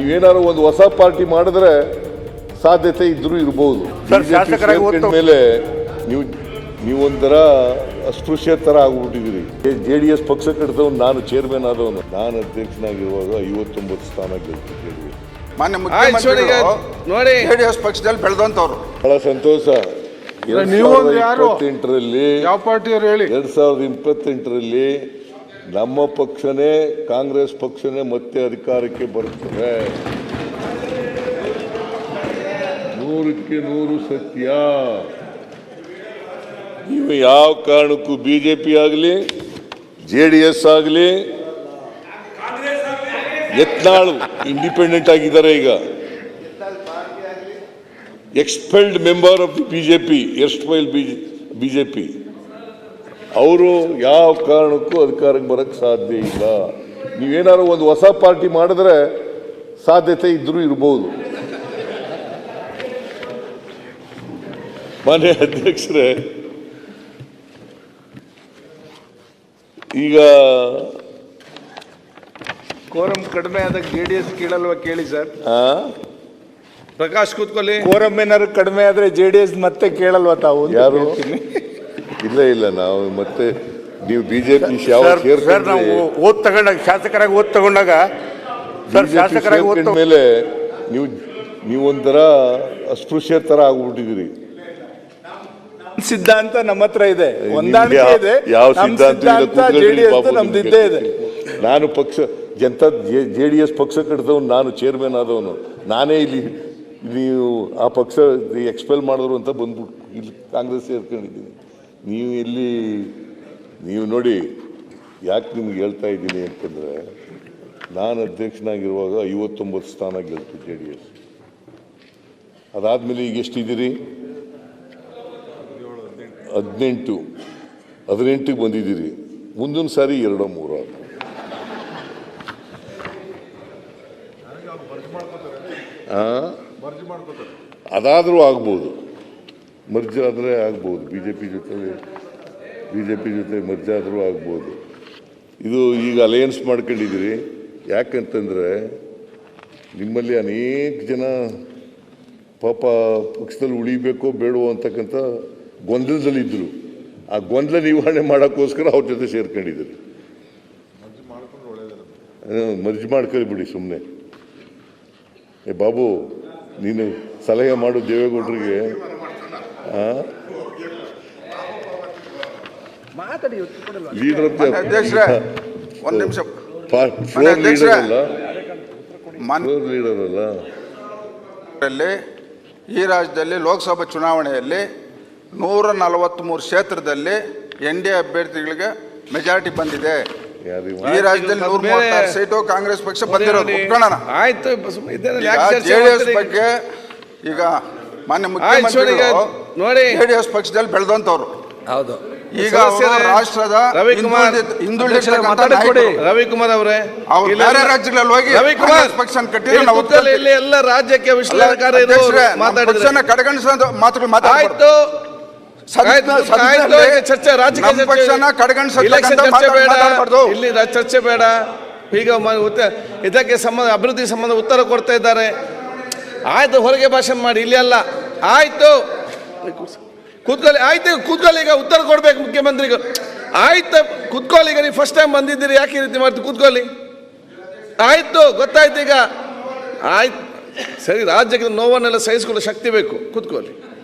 ನೀವೇನಾದ್ರು ಒಂದು ಹೊಸ ಪಾರ್ಟಿ ಮಾಡಿದ್ರೆ ಸಾಧ್ಯತೆ ಇದ್ರೂ ಇರಬಹುದು ಮೇಲೆ ನೀವು ನೀವೊಂಥರ ಅಸ್ಪೃಶ್ಯ ಥರ ಆಗ್ಬಿಟ್ಟಿದ್ದೀರಿ. ಜೆ ಡಿ ಎಸ್ ಪಕ್ಷ ಕಟ್ಟಿದವನು ನಾನು ಚೇರ್ಮನ್ ಆದವನು. ನಾನು ಅಧ್ಯಕ್ಷನಾಗಿರುವಾಗ ಐವತ್ತೊಂಬತ್ತು ಸ್ಥಾನ ಗೆಲ್ತಿದ್ದೀವಿ ಮಾನ್ಯ ಆಯ್ತು ನೋಡಿ. ಜೆ ಮುಖ್ಯಮಂತ್ರಿಗಳು ನೋಡಿ ಜೆಡಿಎಸ್ ಪಕ್ಷದಲ್ಲಿ ಬೆಳೆದಂತವ್ರು ಬಹಳ ಸಂತೋಷ. ಎರಡ್ ನೀವು ಸಾವಿರದ ಯಾರು? ಇಪ್ಪತ್ತೆಂಟರಲ್ಲಿ ಯಾವ ಪಾರ್ಟಿಯವ್ರು ಹೇಳಿ? ಎರಡ್ ಸಾವಿರದ ಇಪ್ಪತ್ತೆಂಟರಲ್ಲಿ ನಮ್ಮ ಪಕ್ಷನೇ, ಕಾಂಗ್ರೆಸ್ ಪಕ್ಷನೇ ಮತ್ತೆ ಅಧಿಕಾರಕ್ಕೆ ಬರುತ್ತದೆ. ನೂರಕ್ಕೆ ನೂರು ಸತ್ಯ. ನೀವು ಯಾವ ಕಾರಣಕ್ಕೂ ಬಿಜೆಪಿ ಆಗಲಿ, ಜೆ ಡಿ ಎಸ್ ಆಗಲಿ, ಯತ್ನಾಳು ಇಂಡಿಪೆಂಡೆಂಟ್ ಆಗಿದ್ದಾರೆ ಈಗ. Expelled member of the BJP expel BJP ಅವರು ಯಾವ ಕಾರಣಕ್ಕೂ ಅಧಿಕಾರಕ್ಕೆ ಬರೋಕ್ಕೆ ಸಾಧ್ಯ ಇಲ್ಲ. ನೀವೇನಾದ್ರು ಒಂದು ಹೊಸ ಪಾರ್ಟಿ ಮಾಡಿದ್ರೆ ಸಾಧ್ಯತೆ ಇದ್ರೂ ಇರ್ಬೋದು. ಮಾನ್ಯ ಅಧ್ಯಕ್ಷರೇ ಈಗ ಕೋರಂ ಕಡಿಮೆ ಆದಾಗ ಜೆ ಡಿ ಎಸ್ ಕೇಳಲ್ವಾ ಕೇಳಿ ಸರ್? ಆ, ಪ್ರಕಾಶ್ ಕೂತ್ಕೊಳ್ಳಿ. ಕೋರಂ ಏನಾದ್ರು ಕಡಿಮೆ ಆದ್ರೆ ಜೆ ಡಿ ಎಸ್ ಮತ್ತೆ ಕೇಳಲ್ವಾ ತಾವು ಯಾರು. ಇಲ್ಲ ಇಲ್ಲ ನಾವು ಮತ್ತೆ ನೀವು ಬಿಜೆಪಿ ಸರ್ ನಾವು ಓದ್ ತಗೊಂಡಾಗ ಶಾಸಕರಾಗಿ ಓದ್ ತಗೊಂಡಾಗ ಸರ್ ಶಾಸಕರಾಗಿ ಓದ್ ಮೇಲೆ ನೀವು ನೀವೊಂಥರ ಅಸ್ಪೃಶ್ಯ ತರ ಆಗ್ಬಿಟ್ಟಿದ್ದೀರಿ. ಸಿದ್ಧಾಂತ ನಮ್ಮ ಹತ್ರ ಇದೆ. ಹೊಂದಾಣಿಕೆ ಯಾವ- ಇದೆ. ಯಾವ ಸಿದ್ಧಾಂತ ನಮ್ದಿದ್ದೇ ಇದೆ. ನಾನು ಪಕ್ಷ ಜನತಾ ಜೆ ಡಿ ಎಸ್ ಪಕ್ಷ ಕಟ್ಟಿದವನು ನಾನು ಚೇರ್ಮನ್ ಆದವನು. ನಾನೇ ಇಲ್ಲಿ ನೀವು ಆ ಪಕ್ಷ ಎಕ್ಸ್ಪೆಲ್ ಮಾಡಿದ್ರು ಅಂತ ಬಂದ್ಬಿಟ್ಟು ಇಲ್ಲಿ ಕಾಂಗ್ರೆಸ್ ಸೇರ್ಕೊಂಡಿದ್ದೀನಿ. ನೀವು ಇಲ್ಲಿ, ನೀವು ನೋಡಿ, ಯಾಕೆ ನಿಮ್ಗೆ ಹೇಳ್ತಾ ಇದ್ದೀನಿ ಅಂತಂದರೆ, ನಾನು ಅಧ್ಯಕ್ಷನಾಗಿರುವಾಗ ಐವತ್ತೊಂಬತ್ತು ಸ್ಥಾನ ಗೆಲ್ತು ಜೆ ಡಿ ಎಸ್. ಅದಾದಮೇಲೆ ಈಗ ಎಷ್ಟಿದ್ದೀರಿ? ಹದಿನೆಂಟು. ಹದಿನೆಂಟಿಗೆ ಬಂದಿದ್ದೀರಿ. ಮುಂದಿನ ಸಾರಿ ಎರಡೋ ಮೂರು. ಆ? ಅದಾದರೂ ಆಗ್ಬೋದು. ಮರ್ಜ್ ಆದರೆ ಆಗ್ಬೋದು. ಬಿ ಜೆ ಪಿ ಜೊತೆ ಬಿ ಜೆ ಪಿ ಜೊತೆ ಮರ್ಜ್ ಆದರೂ ಆಗ್ಬೋದು. ಇದು ಈಗ ಅಲಯನ್ಸ್ ಮಾಡ್ಕೊಂಡಿದ್ದೀರಿ. ಯಾಕಂತಂದರೆ ನಿಮ್ಮಲ್ಲಿ ಅನೇಕ ಜನ ಪಾಪ ಪಕ್ಷದಲ್ಲಿ ಉಳಿಬೇಕೋ ಬೇಡವೋ ಅಂತಕ್ಕಂಥ ಗೊಂದಲದಲ್ಲಿದ್ದರು ಆ ಗೊಂದಲ ನಿವಾರಣೆ ಮಾಡೋಕ್ಕೋಸ್ಕರ ಅವ್ರ ಜೊತೆ ಸೇರ್ಕೊಂಡಿದ್ದೀರಿ. ಮರ್ಜ್ ಮಾಡ್ಕೊಳ್ಳಿ ಬಿಡಿ ಸುಮ್ಮನೆ ಏ ಬಾಬು, ನೀನು ಸಲಹೆ ಮಾಡು ದೇವೇಗೌಡರಿಗೆ. ಲೀಡರ್ ಮಾನ್ಯ ಅಧ್ಯಕ್ಷರೇ ಒಂದ್ ನಿಮಿಷ. ಫ್ಲೋರ್ ಲೀಡರ್ ಅಲ್ಲ? ಮಾನ್ಯ ಫ್ಲೋರ್ ಲೀಡರ್ ಅಲ್ಲ? ರಲ್ಲಿ ಈ ರಾಜ್ಯದಲ್ಲಿ ಲೋಕಸಭಾ ಚುನಾವಣೆಯಲ್ಲಿ ನೂರ ನಲವತ್ತ್ಮೂರು ಕ್ಷೇತ್ರದಲ್ಲಿ ಎನ್ ಡಿ ಎ ಅಭ್ಯರ್ಥಿಗಳಿಗೆ ಮೆಜಾರಿಟಿ ಬಂದಿದೆ. ಈ ರಾಜ್ಯದಲ್ಲಿ ನೂರ ಮೂವತ್ತಾರು ಸೀಟು ಕಾಂಗ್ರೆಸ್ ಪಕ್ಷ ಬಂದಿರೋದು. ಉಟ್ಕೊಳ್ಳೋಣ ಆಯ್ತು ಜೆಡಿಎಸ್ ಬಗ್ಗೆ ಈಗ ಮಾನ್ಯ ಆಯ್ತು ನೋಡಿ. ಜೆ ಡಿ ಎಸ್ ಪಕ್ಷದಲ್ಲಿ ಬೆಳೆದಂತವ್ರು ಹೌದು. ಈಗ ರಾಷ್ಟ್ರದ ರವಿಕುಮಾರ್ ಹಿಂದುಳಿದ- ಹಿಂದುಳಿದಿರ್ತಕ್ಕಂಥ. ರವಿಕುಮಾರ್ ಅವರೇ. ಅವ್ರು ಬೇರೆ ರಾಜ್ಯಗಳಲ್ಲಿ ಹೋಗಿ ರವಿಕುಮಾರ್ ಪಕ್ಷ ಕಟ್ಟಿ ಕಟ್ಟಿದ್ರೆ ಇಲ್ಲಿ ನಾವು ಇಲ್ಲಿ ಎಲ್ಲ ರಾಜ್ಯಕ್ಕೆ ವಿಶ್ಲೇಷಣೆ ಮಾತಾಡಿದ್ರೆ. ಪಕ್ಷನ ಕಡೆಗಣಿಸೋ ಮಾತುಗಳು ಈಗ ಚರ್ಚೆ ರಾಜಕೀಯ ಪಕ್ಷನ ಚರ್ಚೆ ಬೇಡ. ಇಲ್ಲಿ ರಾ- ಚರ್ಚೆ ಬೇಡ. ಈಗ ಇದಕ್ಕೆ ಸಂಬಂಧ ಅಭಿವೃದ್ಧಿ ಸಂಬಂಧ ಉತ್ತರ ಕೊಡ್ತಾ ಇದ್ದಾರೆ. ಆಯ್ತು ಹೊರಗೆ ಭಾಷಣ ಮಾಡಿ. ಇಲ್ಲಿ ಅಲ್ಲ. ಆಯ್ತು. ಕೂತ್ಕೊಳ್ಳಿ, ಆಯ್ತು, ಕೂತ್ಕೊಳ್ಳಿ, ಈಗ ಉತ್ತರ ಕೊಡ್ಬೇಕು ಮುಖ್ಯಮಂತ್ರಿಗಳು. ಆಯ್ತು, ಕೂತ್ಕೊಳ್ಳಿ, ಈಗ ನೀವು ಫಸ್ಟ್ ಟೈಮ್ ಬಂದಿದ್ದೀರಿ, ಯಾಕೆ ಈ ರೀತಿ ಮಾಡ್ತೀವಿ ಕೂತ್ಕೊಳ್ಳಿ. ಆಯ್ತು, ಗೊತ್ತಾಯ್ತು ಈಗ. ಆಯ್ತು. ಸರಿ, ರಾಜ್ಯಕ್ಕೆ ನೋವನ್ನೆಲ್ಲ ಸಹಿಸ್ಕೊಳ್ಳೋ ಶಕ್ತಿ ಬೇಕು. ಕೂತ್ಕೊಳ್ಳಿ.